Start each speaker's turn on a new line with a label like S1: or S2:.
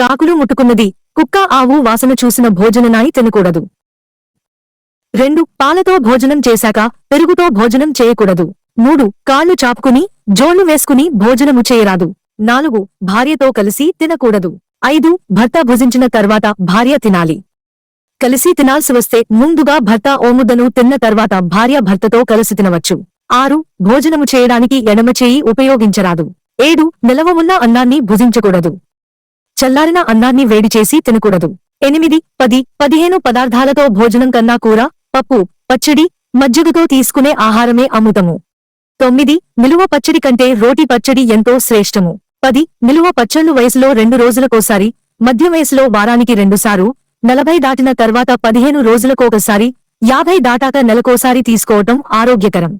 S1: కాకులు ముట్టుకున్నది. కుక్క ఆవు వాసన చూసిన భోజననాయి తినకూడదు. రెండు పాలతో భోజనం చేశాక పెరుగుతో భోజనం చేయకూడదు. మూడు కాళ్ళు చాపుకుని జోళ్ళు వేసుకుని భోజనము చేయరాదు. నాలుగు భార్యతో కలిసి తినకూడదు. ఐదు భర్త భుజించిన తర్వాత భార్య తినాలి. కలిసి తినాల్సి వస్తే ముందుగా భర్త ఓముద్దను తిన్న తర్వాత భార్య భర్తతో కలిసి తినవచ్చు. ఆరు భోజనము చేయడానికి ఎడమ చేయి ఉపయోగించరాదు. ఏడు నిలవ ఉన్న అన్నాన్ని భుజించకూడదు. చల్లారిన అన్నాన్ని వేడి చేసి తినకూడదు. ఎనిమిది పది పదిహేను పదార్థాలతో భోజనం కన్నా కూర పప్పు పచ్చడి మజ్జిగతో తీసుకునే ఆహారమే అమృతము. తొమ్మిది నిలువ పచ్చడి కంటే రోటి పచ్చడి ఎంతో శ్రేష్టము. పది నిలువ పచ్చళ్ళు వయసులో రెండు రోజులకోసారి మధ్య వయసులో వారానికి రెండుసారు నలభై దాటిన తర్వాత పదిహేను రోజులకోకసారి యాభై దాటాక నెలకోసారి తీసుకోవటం ఆరోగ్యకరం.